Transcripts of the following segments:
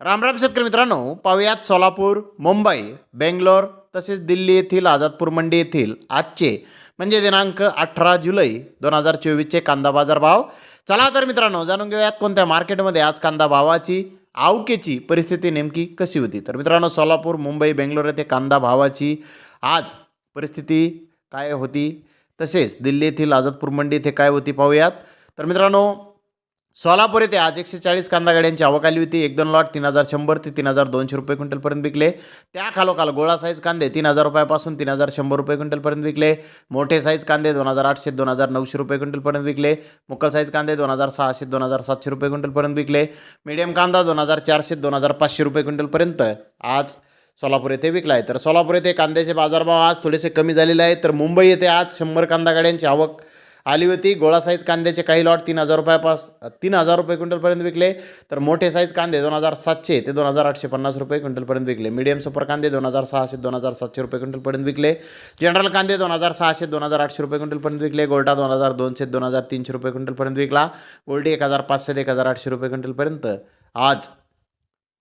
राम राम शेतकरी मित्रांनो पाहुयात सोलापूर मुंबई बेंगलोर तसेच दिल्ली येथील आझादपूर मंडी येथील आजचे म्हणजे दिनांक अठरा जुलै दोन हजार चोवीसचे कांदा बाजार भाव. चला तर मित्रांनो जाणून घेऊयात कोणत्या मार्केटमध्ये आज कांदा भावाची आवकेची परिस्थिती नेमकी कशी होती. तर मित्रांनो सोलापूर मुंबई बेंगलोर येथे कांदा भावाची आज परिस्थिती काय होती? तसेच दिल्ली येथील आझादपूर मंडी येथे काय होती पाहूयात. तर मित्रांनो सोलापूर येथे आज एकशे चाळीस कांदा गाड्यांची आवक आली होती. एक दोन लॉट तीन हजार शंभर ते तीन हजार दोनशे रुपये क्विंटलपर्यंत विकले. त्या खालोखाल गोळा साईज कांदे तीन हजार रुपयापासून तीन हजार शंभर रुपये क्विंटलपर्यंत विकले. मोठे साईज कांदे दोन हजार आठशे दोन हजार नऊशे रुपये क्विंटलपर्यंत विकले. मुक्कल साईज कांदे दोन हजार सहाशे दोन हजार सातशे रुपये क्विंटलपर्यंत विकले. मीडियम कांदा दोन हजार चारशे दोन हजार पाचशे रुपये क्विंटलपर्यंत आज सोलापूर येथे विकला आहे. तर सोलापूर येथे कांद्याचे बाजारभाव आज थोडेसे कमी झालेले आहेत. तर मुंबई येथे आज शंभर कांदा गाड्यांची आवक आली होती. गोळा साईज कांद्याचे काही लॉट तीन हजार रुपयापास तीन हजार रुपये क्विंटलपर्यंत विकले. तर मोठे साईज कांदे दोन हजार सातशे ते दोन हजार आठशे पन्नास रुपये क्विंटलपर्यंत विकले. मीडियम सुपर कांदे दोन हजार सहाशे दोन हजार सातशे रुपये क्विंटलपर्यंत विकले. जनरल कांदे दोन हजार सहाशे दोन हजार आठशे रुपये क्विंटलपर्यंत विकले. गोल्टा दोन हजार दोनशे दोन हजार तीनशे रुपये क्विंटलपर्यंत विकला. गोल्डी एक हजार पाचशे ते एक हजार आठशे रुपये क्विंटलपर्यंत. आज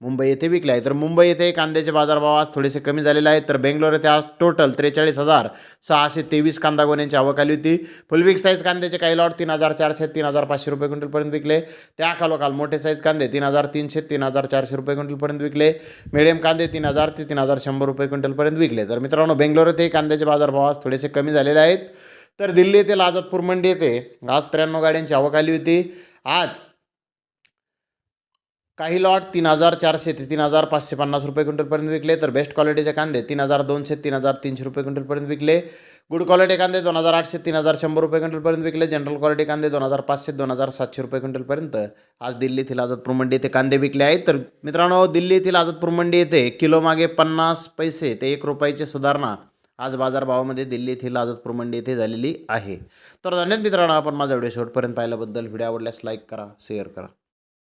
मुंबई येथे विकले आहे तर मुंबई येथे कांद्याचे बाजारभाव आज थोडेसे कमी झालेले आहेत. तर बेंगलोर येथे आज टोटल त्रेचाळीस हजार सहाशे तेवीस कांदा गोण्यांची आवक आली होती. फुलविक साईज कांद्याचे काही लॉट तीन हजार चारशे तीन हजार पाचशे रुपये क्विंटलपर्यंत विकले. त्या खालोखाल मोठे साईज कांदे तीन हजार तीनशे तीन हजार चारशे रुपये क्विंटलपर्यंत विकले. मिडियम कांदे तीन हजार ते तीन हजार शंभर रुपये क्विंटलपर्यंत विकले. तर मित्रांनो बेंगलोर येथे कांद्याचे बाजारभाव आज थोडेसे कमी झालेले आहेत. तर दिल्ली येथे आझादपूर मंडी येथे आज त्र्याण्णव गाड्यांची आवक आली होती. आज काही लॉट तीन हजार चारशे ते तीन हजार पाचशे पन्नास रुपये क्विंटलपर्यंत विकले तर बेस्ट क्वालिटीचे कांदे तीन हजार दोनशे तीन हजार तीनशे रुपये क्विंटलपर्यंत विकले. गुड क्वालिटी कांदे दोन हजार आठशे तीन हजार शंभर रुपये क्विंटलपर्यंत विकले. जनरल क्वालिटी कांदे दोन हजार पाचशे दोन हजार सातशे रुपये क्विंटलपर्यंत. आज दिल्लीतील आझादपूर मंडी येथे कांदे विकले आहेत. तर मित्रांनो दिल्लीतील आझादपूर मंडी येथे किलोमागे पन्नास पैसे ते एक रुपयाची सुधारणा आज बाजारभावामध्ये दिल्ली येथील आझादपूर मंडी येथे झालेली आहे. तर धन्यवाद मित्रांनो आपण माझा व्हिडिओ शेवटपर्यंत पाहिल्याबद्दल. व्हिडिओ आवडल्यास लाईक करा शेअर करा.